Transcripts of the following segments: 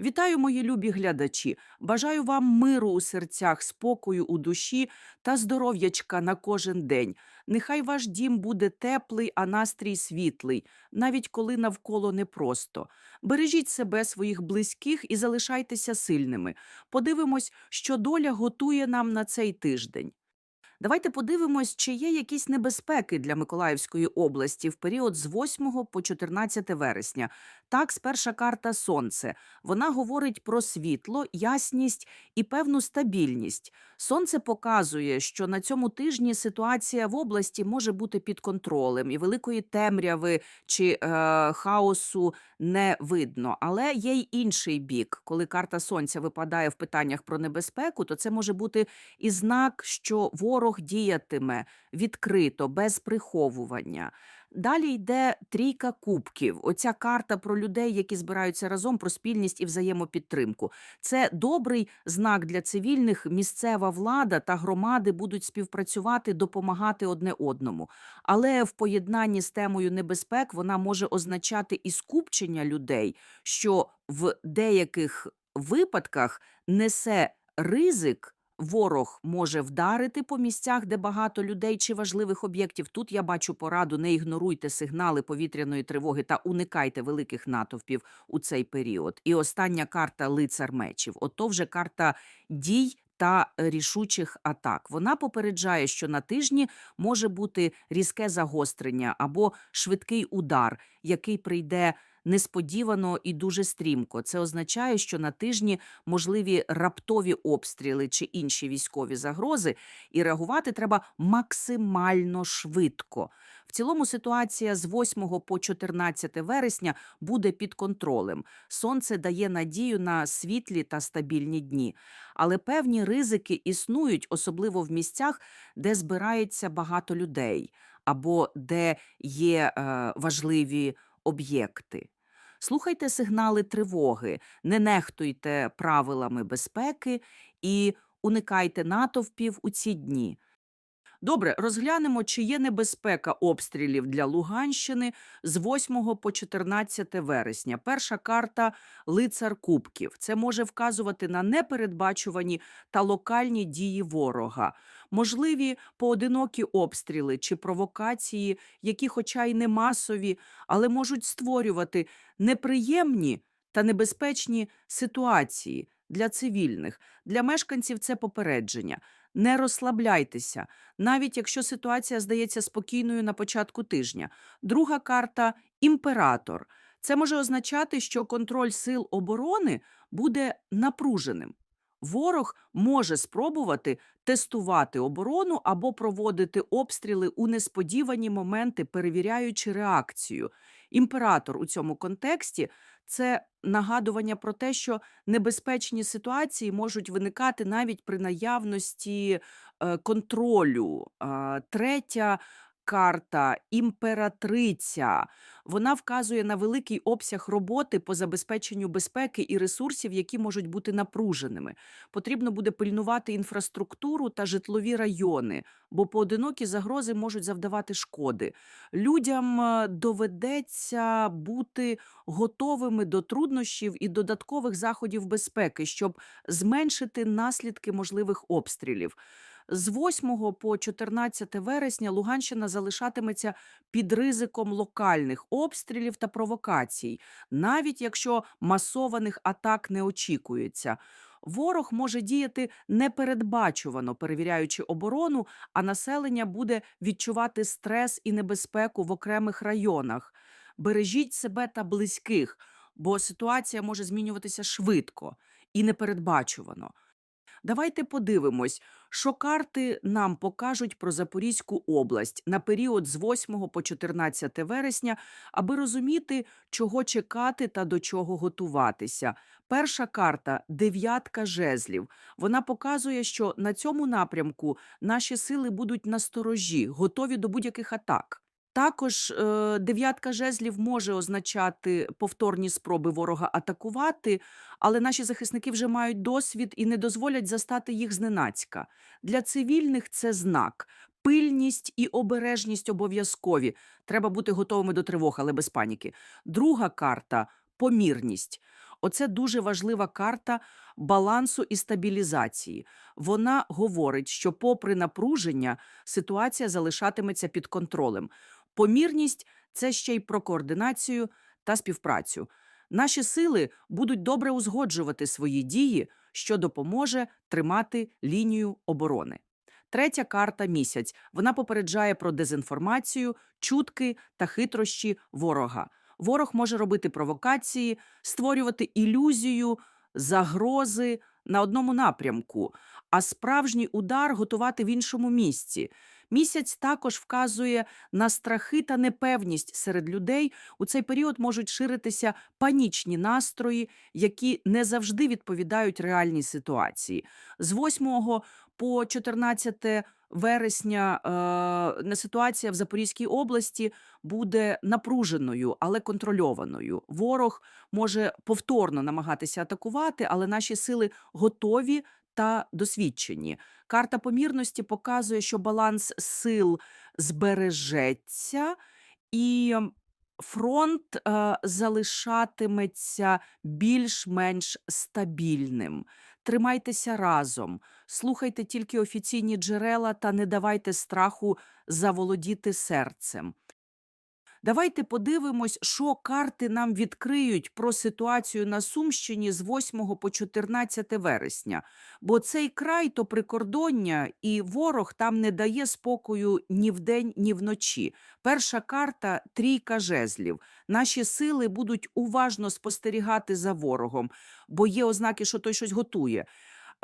Вітаю, мої любі глядачі! Бажаю вам миру у серцях, спокою у душі та здоров'ячка на кожен день. Нехай ваш дім буде теплий, а настрій світлий, навіть коли навколо непросто. Бережіть себе, своїх близьких і залишайтеся сильними. Подивимось, що доля готує нам на цей тиждень. Давайте подивимось, чи є якісь небезпеки для Миколаївської області в період з 8 по 14 вересня. Так, сперша карта Сонце. Вона говорить про світло, ясність і певну стабільність. Сонце показує, що на цьому тижні ситуація в області може бути під контролем і великої темряви чи е, хаосу не видно. Але є й інший бік. Коли карта Сонця випадає в питаннях про небезпеку, то це може бути і знак, що ворог діятиме відкрито, без приховування. Далі йде трійка кубків. Оця карта про людей, які збираються разом, про спільність і взаємопідтримку. Це добрий знак для цивільних. Місцева влада та громади будуть співпрацювати, допомагати одне одному. Але в поєднанні з темою небезпек вона може означати і скупчення людей, що в деяких випадках несе ризик. Ворог може вдарити по місцях, де багато людей чи важливих об'єктів. Тут я бачу пораду: не ігноруйте сигнали повітряної тривоги та уникайте великих натовпів у цей період. І остання карта лицар мечів. Ото вже карта дій. Та рішучих атак вона попереджає, що на тижні може бути різке загострення або швидкий удар, який прийде несподівано і дуже стрімко. Це означає, що на тижні можливі раптові обстріли чи інші військові загрози, і реагувати треба максимально швидко. В цілому ситуація з 8 по 14 вересня буде під контролем. Сонце дає надію на світлі та стабільні дні, але певні ризики існують, особливо в місцях, де збирається багато людей або де є е, важливі об'єкти. Слухайте сигнали тривоги, не нехтуйте правилами безпеки і уникайте натовпів у ці дні. Добре, розглянемо, чи є небезпека обстрілів для Луганщини з 8 по 14 вересня. Перша карта лицар кубків. Це може вказувати на непередбачувані та локальні дії ворога, можливі поодинокі обстріли чи провокації, які, хоча й не масові, але можуть створювати неприємні та небезпечні ситуації для цивільних. Для мешканців це попередження. Не розслабляйтеся, навіть якщо ситуація здається спокійною на початку тижня. Друга карта імператор. Це може означати, що контроль сил оборони буде напруженим. Ворог може спробувати тестувати оборону або проводити обстріли у несподівані моменти, перевіряючи реакцію. Імператор у цьому контексті це нагадування про те, що небезпечні ситуації можуть виникати навіть при наявності е, контролю. Третя карта імператриця. Вона вказує на великий обсяг роботи по забезпеченню безпеки і ресурсів, які можуть бути напруженими. Потрібно буде пильнувати інфраструктуру та житлові райони, бо поодинокі загрози можуть завдавати шкоди. Людям е, доведеться бути готовими до труднощів і додаткових заходів безпеки, щоб зменшити наслідки можливих обстрілів. З 8 по 14 вересня Луганщина залишатиметься під ризиком локальних обстрілів та провокацій, навіть якщо масованих атак не очікується. Ворог може діяти непередбачувано, перевіряючи оборону, а населення буде відчувати стрес і небезпеку в окремих районах. Бережіть себе та близьких, бо ситуація може змінюватися швидко і непередбачувано. Давайте подивимось, що карти нам покажуть про Запорізьку область на період з 8 по 14 вересня, аби розуміти, чого чекати та до чого готуватися. Перша карта дев'ятка жезлів. Вона показує, що на цьому напрямку наші сили будуть насторожі, готові до будь-яких атак. Також е, дев'ятка жезлів може означати повторні спроби ворога атакувати, але наші захисники вже мають досвід і не дозволять застати їх зненацька. Для цивільних це знак. Пильність і обережність обов'язкові. Треба бути готовими до тривог, але без паніки. Друга карта помірність. Оце дуже важлива карта балансу і стабілізації. Вона говорить, що, попри напруження, ситуація залишатиметься під контролем. Помірність це ще й про координацію та співпрацю. Наші сили будуть добре узгоджувати свої дії, що допоможе тримати лінію оборони. Третя карта місяць. Вона попереджає про дезінформацію, чутки та хитрощі ворога. Ворог може робити провокації, створювати ілюзію, загрози на одному напрямку, а справжній удар готувати в іншому місці. Місяць також вказує на страхи та непевність серед людей. У цей період можуть ширитися панічні настрої, які не завжди відповідають реальній ситуації. З 8 по 14 вересня е, ситуація в Запорізькій області буде напруженою, але контрольованою. Ворог може повторно намагатися атакувати, але наші сили готові та досвідчені. Карта помірності показує, що баланс сил збережеться і фронт е, залишатиметься більш-менш стабільним. Тримайтеся разом, слухайте тільки офіційні джерела та не давайте страху заволодіти серцем. Давайте подивимось, що карти нам відкриють про ситуацію на Сумщині з 8 по 14 вересня. Бо цей край то прикордоння, і ворог там не дає спокою ні вдень, ні вночі. Перша карта трійка жезлів. Наші сили будуть уважно спостерігати за ворогом, бо є ознаки, що той щось готує.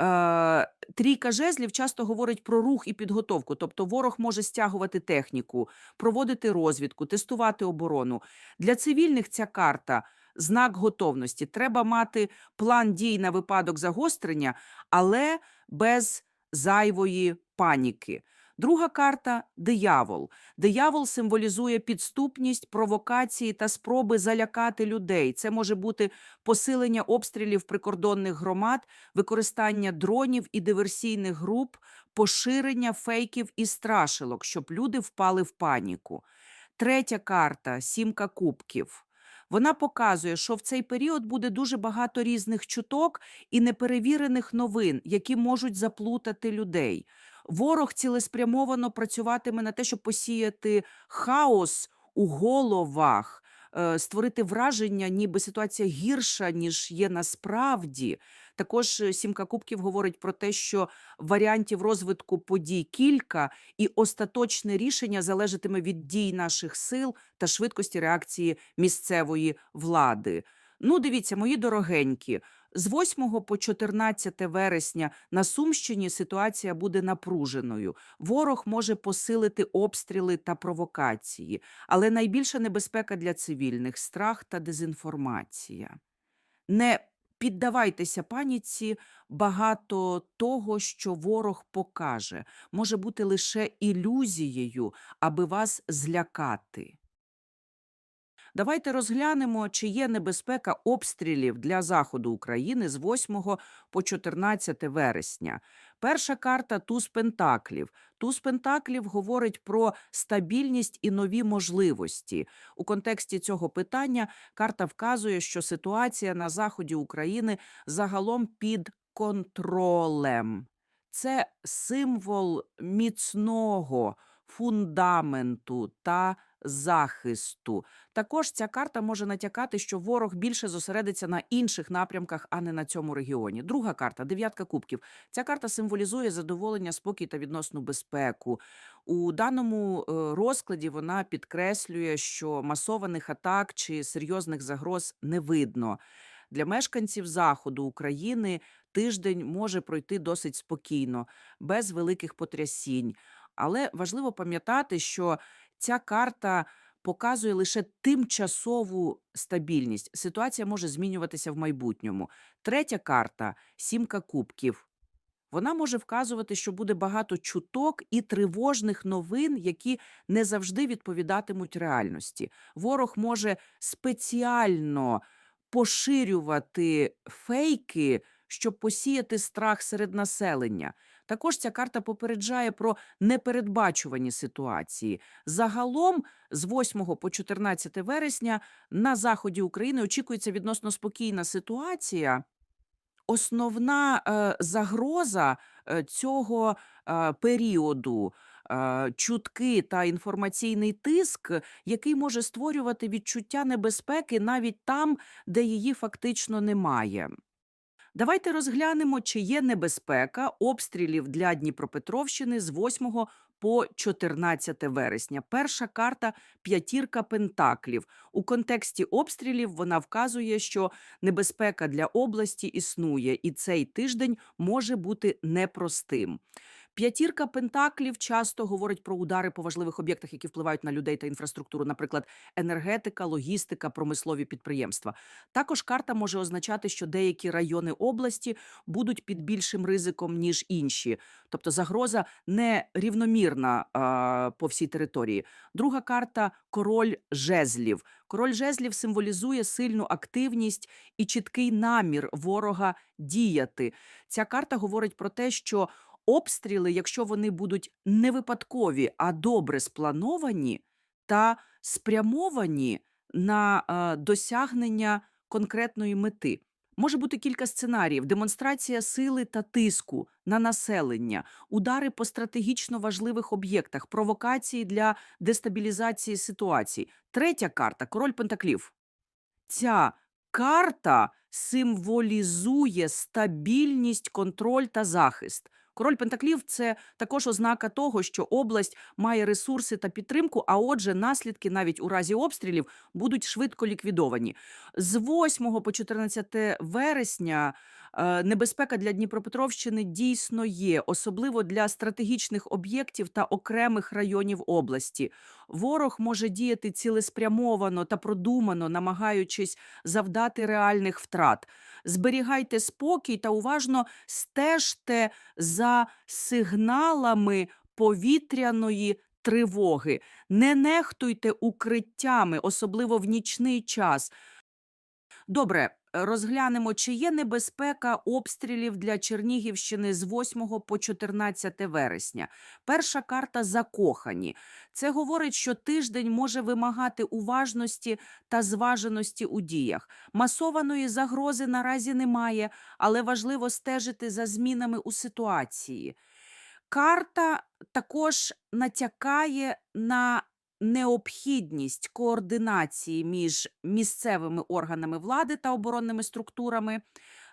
Е, Трійка жезлів часто говорить про рух і підготовку, тобто ворог може стягувати техніку, проводити розвідку, тестувати оборону. Для цивільних ця карта знак готовності. Треба мати план дій на випадок загострення, але без зайвої паніки. Друга карта диявол. Диявол символізує підступність, провокації та спроби залякати людей. Це може бути посилення обстрілів прикордонних громад, використання дронів і диверсійних груп, поширення фейків і страшилок, щоб люди впали в паніку. Третя карта сімка кубків. Вона показує, що в цей період буде дуже багато різних чуток і неперевірених новин, які можуть заплутати людей. Ворог цілеспрямовано працюватиме на те, щоб посіяти хаос у головах, е, створити враження, ніби ситуація гірша, ніж є насправді. Також е, сімка кубків говорить про те, що варіантів розвитку подій кілька, і остаточне рішення залежатиме від дій наших сил та швидкості реакції місцевої влади. Ну, дивіться, мої дорогенькі. З 8 по 14 вересня на Сумщині ситуація буде напруженою. Ворог може посилити обстріли та провокації, але найбільша небезпека для цивільних страх та дезінформація. Не піддавайтеся паніці, багато того, що ворог покаже, може бути лише ілюзією, аби вас злякати. Давайте розглянемо, чи є небезпека обстрілів для заходу України з 8 по 14 вересня. Перша карта туз пентаклів. Туз пентаклів говорить про стабільність і нові можливості. У контексті цього питання карта вказує, що ситуація на заході України загалом під контролем. Це символ міцного фундаменту та захисту. Також ця карта може натякати, що ворог більше зосередиться на інших напрямках, а не на цьому регіоні. Друга карта дев'ятка кубків. Ця карта символізує задоволення, спокій та відносну безпеку. У даному е, розкладі вона підкреслює, що масованих атак чи серйозних загроз не видно. Для мешканців заходу України тиждень може пройти досить спокійно, без великих потрясінь. Але важливо пам'ятати, що ця карта показує лише тимчасову стабільність. Ситуація може змінюватися в майбутньому. Третя карта сімка кубків. Вона може вказувати, що буде багато чуток і тривожних новин, які не завжди відповідатимуть реальності. Ворог може спеціально поширювати фейки, щоб посіяти страх серед населення. Також ця карта попереджає про непередбачувані ситуації. Загалом з 8 по 14 вересня на заході України очікується відносно спокійна ситуація. Основна е, загроза е, цього е, періоду е, чутки та інформаційний тиск, який може створювати відчуття небезпеки навіть там, де її фактично немає. Давайте розглянемо, чи є небезпека обстрілів для Дніпропетровщини з 8 по 14 вересня. Перша карта п'ятірка пентаклів. У контексті обстрілів вона вказує, що небезпека для області існує, і цей тиждень може бути непростим. П'ятірка пентаклів часто говорить про удари по важливих об'єктах, які впливають на людей та інфраструктуру, наприклад, енергетика, логістика, промислові підприємства. Також карта може означати, що деякі райони області будуть під більшим ризиком ніж інші, тобто загроза не рівномірна а, по всій території. Друга карта король жезлів. Король жезлів символізує сильну активність і чіткий намір ворога діяти. Ця карта говорить про те, що обстріли, якщо вони будуть не випадкові, а добре сплановані та спрямовані на е, досягнення конкретної мети. Може бути кілька сценаріїв: демонстрація сили та тиску на населення, удари по стратегічно важливих об'єктах, провокації для дестабілізації ситуацій. Третя карта король Пентаклів. Ця карта символізує стабільність, контроль та захист. Король Пентаклів це також ознака того, що область має ресурси та підтримку, а отже, наслідки навіть у разі обстрілів будуть швидко ліквідовані. З 8 по 14 вересня небезпека для Дніпропетровщини дійсно є, особливо для стратегічних об'єктів та окремих районів області. Ворог може діяти цілеспрямовано та продумано, намагаючись завдати реальних втрат. Зберігайте спокій та уважно стежте за сигналами повітряної тривоги. Не нехтуйте укриттями, особливо в нічний час. Добре, розглянемо, чи є небезпека обстрілів для Чернігівщини з 8 по 14 вересня. Перша карта закохані. Це говорить, що тиждень може вимагати уважності та зваженості у діях. Масованої загрози наразі немає, але важливо стежити за змінами у ситуації. Карта також натякає на необхідність координації між місцевими органами влади та оборонними структурами.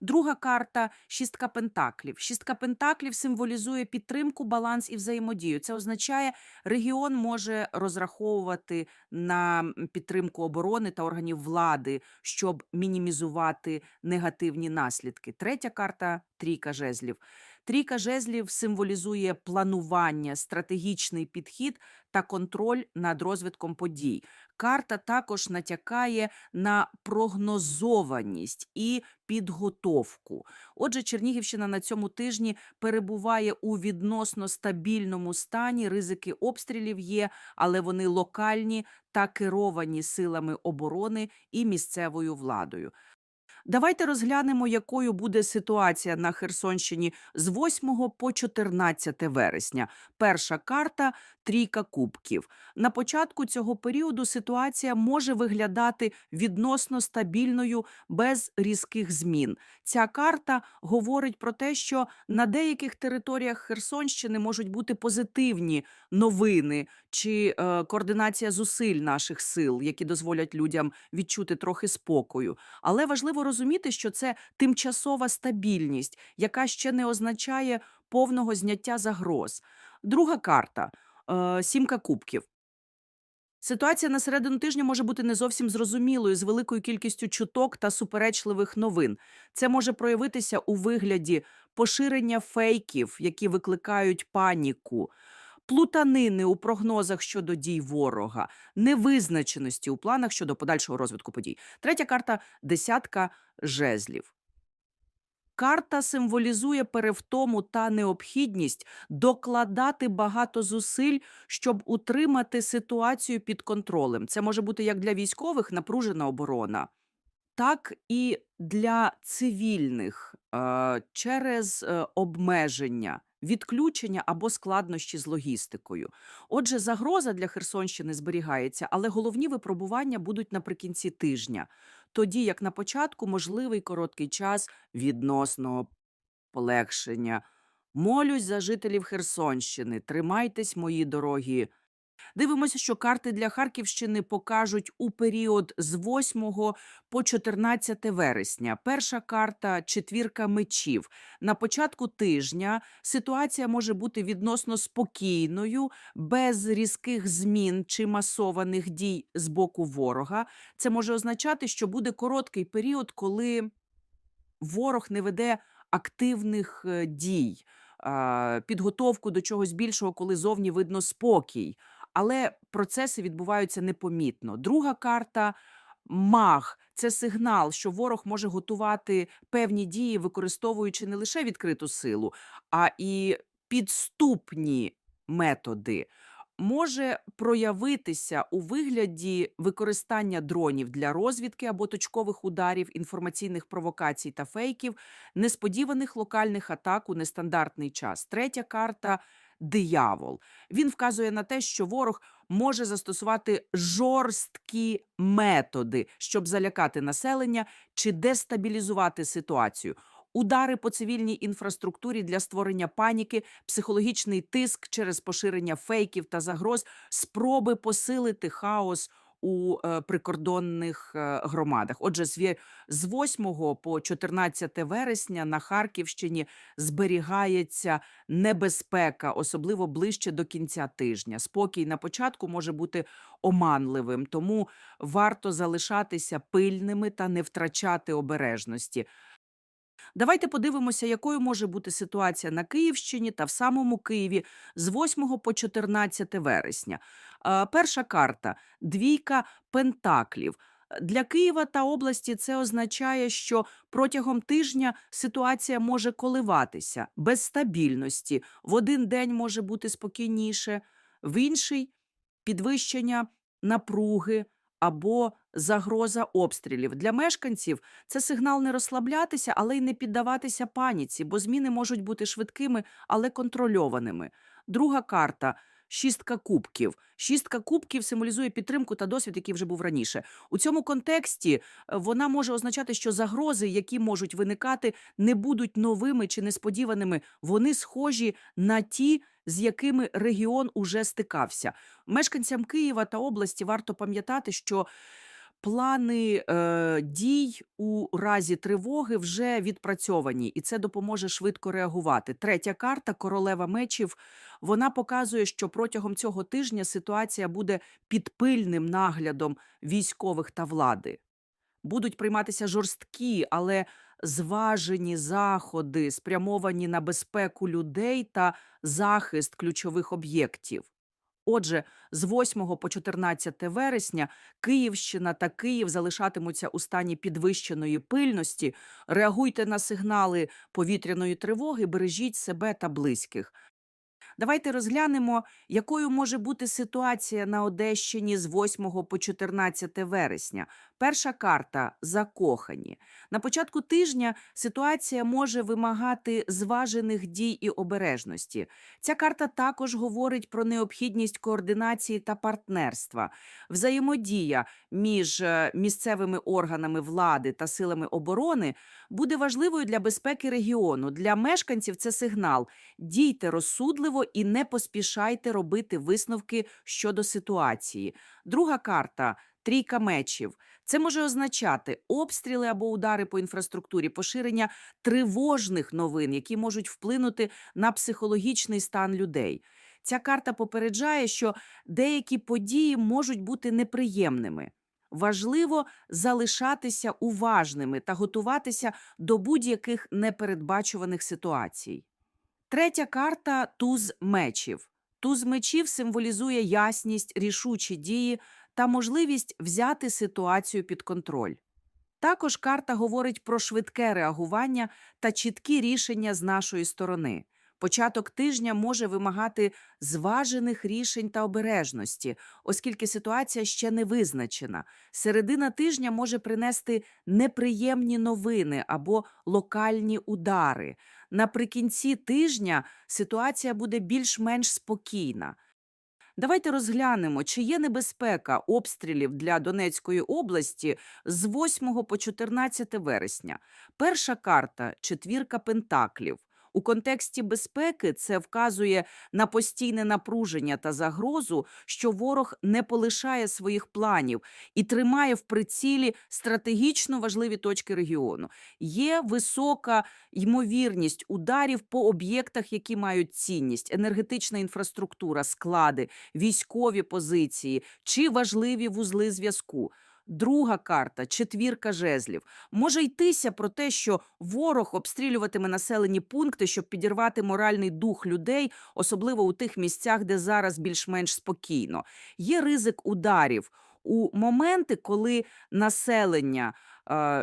Друга карта шістка пентаклів. Шістка пентаклів символізує підтримку, баланс і взаємодію. Це означає, регіон може розраховувати на підтримку оборони та органів влади, щоб мінімізувати негативні наслідки. Третя карта трійка жезлів. Трійка жезлів символізує планування, стратегічний підхід та контроль над розвитком подій. Карта також натякає на прогнозованість і підготовку. Отже, Чернігівщина на цьому тижні перебуває у відносно стабільному стані. Ризики обстрілів є, але вони локальні та керовані силами оборони і місцевою владою. Давайте розглянемо, якою буде ситуація на Херсонщині з 8 по 14 вересня. Перша карта трійка кубків. На початку цього періоду ситуація може виглядати відносно стабільною без різких змін. Ця карта говорить про те, що на деяких територіях Херсонщини можуть бути позитивні новини чи е, координація зусиль наших сил, які дозволять людям відчути трохи спокою. Але важливо розуміти, що це тимчасова стабільність, яка ще не означає повного зняття загроз. Друга карта е, сімка кубків. Ситуація на середину тижня може бути не зовсім зрозумілою з великою кількістю чуток та суперечливих новин. Це може проявитися у вигляді поширення фейків, які викликають паніку, плутанини у прогнозах щодо дій ворога, невизначеності у планах щодо подальшого розвитку подій. Третя карта десятка жезлів. Карта символізує перевтому та необхідність докладати багато зусиль, щоб утримати ситуацію під контролем. Це може бути як для військових напружена оборона, так і для цивільних е, через е, обмеження відключення або складнощі з логістикою. Отже, загроза для Херсонщини зберігається, але головні випробування будуть наприкінці тижня, тоді як на початку можливий короткий час відносного полегшення. Молюсь за жителів Херсонщини. Тримайтесь, мої дорогі. Дивимося, що карти для Харківщини покажуть у період з 8 по 14 вересня. Перша карта четвірка мечів. На початку тижня ситуація може бути відносно спокійною, без різких змін чи масованих дій з боку ворога. Це може означати, що буде короткий період, коли ворог не веде активних е, дій, підготовку до чогось більшого, коли зовні видно спокій. Але процеси відбуваються непомітно. Друга карта маг це сигнал, що ворог може готувати певні дії, використовуючи не лише відкриту силу, а і підступні методи. Може проявитися у вигляді використання дронів для розвідки або точкових ударів, інформаційних провокацій та фейків, несподіваних локальних атак у нестандартний час. Третя карта диявол. Він вказує на те, що ворог може застосувати жорсткі методи, щоб залякати населення чи дестабілізувати ситуацію. Удари по цивільній інфраструктурі для створення паніки, психологічний тиск через поширення фейків та загроз, спроби посилити хаос у е, прикордонних е, громадах. Отже, з з 8 по 14 вересня на Харківщині зберігається небезпека, особливо ближче до кінця тижня. Спокій на початку може бути оманливим, тому варто залишатися пильними та не втрачати обережності. Давайте подивимося, якою може бути ситуація на Київщині та в самому Києві з 8 по 14 вересня. Е, Перша карта двійка пентаклів. Для Києва та області це означає, що протягом тижня ситуація може коливатися без стабільності. В один день може бути спокійніше, в інший підвищення напруги або загроза обстрілів. Для мешканців це сигнал не розслаблятися, але й не піддаватися паніці, бо зміни можуть бути швидкими, але контрольованими. Друга карта. Шістка кубків. Шістка кубків символізує підтримку та досвід, який вже був раніше. У цьому контексті е, вона може означати, що загрози, які можуть виникати, не будуть новими чи несподіваними. Вони схожі на ті, з якими регіон уже стикався. Мешканцям Києва та області варто пам'ятати, що плани е, дій у разі тривоги вже відпрацьовані, і це допоможе швидко реагувати. Третя карта королева мечів. Вона показує, що протягом цього тижня ситуація буде під пильним наглядом військових та влади. Будуть прийматися жорсткі, але зважені заходи, спрямовані на безпеку людей та захист ключових об'єктів. Отже, з 8 по 14 вересня Київщина та Київ залишатимуться у стані підвищеної пильності. Реагуйте на сигнали повітряної тривоги, бережіть себе та близьких. Давайте розглянемо, якою може бути ситуація на Одещині з 8 по 14 вересня. Перша карта закохані. На початку тижня ситуація може вимагати зважених дій і обережності. Ця карта також говорить про необхідність координації та партнерства. Взаємодія між е, місцевими органами влади та силами оборони буде важливою для безпеки регіону. Для мешканців це сигнал. Дійте розсудливо і не поспішайте робити висновки щодо ситуації. Друга карта. Трійка мечів. Це може означати обстріли або удари по інфраструктурі, поширення тривожних новин, які можуть вплинути на психологічний стан людей. Ця карта попереджає, що деякі події можуть бути неприємними. Важливо залишатися уважними та готуватися до будь-яких непередбачуваних ситуацій. Третя карта туз мечів. Туз мечів символізує ясність, рішучі дії та можливість взяти ситуацію під контроль. Також карта говорить про швидке реагування та чіткі рішення з нашої сторони. Початок тижня може вимагати зважених рішень та обережності, оскільки ситуація ще не визначена. Середина тижня може принести неприємні новини або локальні удари. Наприкінці тижня ситуація буде більш-менш спокійна. Давайте розглянемо, чи є небезпека обстрілів для Донецької області з 8 по 14 вересня. Перша карта четвірка пентаклів. У контексті безпеки це вказує на постійне напруження та загрозу, що ворог не полишає своїх планів і тримає в прицілі стратегічно важливі точки регіону. Є висока ймовірність ударів по об'єктах, які мають цінність: енергетична інфраструктура, склади, військові позиції чи важливі вузли зв'язку. Друга карта четвірка жезлів. Може йтися про те, що ворог обстрілюватиме населені пункти, щоб підірвати моральний дух людей, особливо у тих місцях, де зараз більш-менш спокійно. Є ризик ударів у моменти, коли населення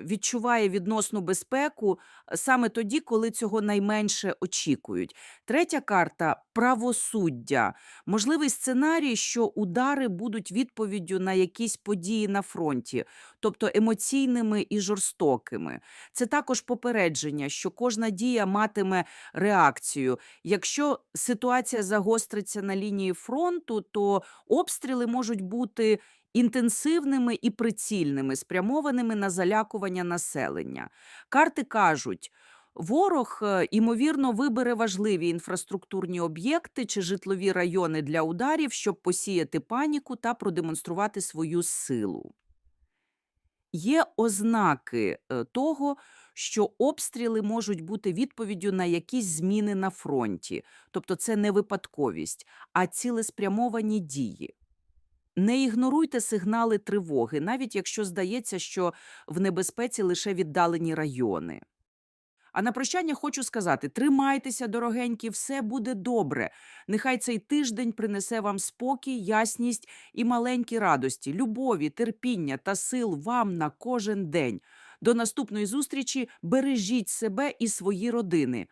відчуває відносну безпеку саме тоді, коли цього найменше очікують. Третя карта правосуддя. Можливий сценарій, що удари будуть відповіддю на якісь події на фронті, тобто емоційними і жорстокими. Це також попередження, що кожна дія матиме реакцію. Якщо ситуація загостриться на лінії фронту, то обстріли можуть бути інтенсивними і прицільними, спрямованими на залякування населення. Карти кажуть. Ворог, е, ймовірно, вибере важливі інфраструктурні об'єкти чи житлові райони для ударів, щоб посіяти паніку та продемонструвати свою силу. Є ознаки е, того, що обстріли можуть бути відповіддю на якісь зміни на фронті, тобто це не випадковість, а цілеспрямовані дії. Не ігноруйте сигнали тривоги, навіть якщо здається, що в небезпеці лише віддалені райони. А на прощання хочу сказати: тримайтеся, дорогенькі, все буде добре. Нехай цей тиждень принесе вам спокій, ясність і маленькі радості, любові, терпіння та сил вам на кожен день. До наступної зустрічі бережіть себе і свої родини.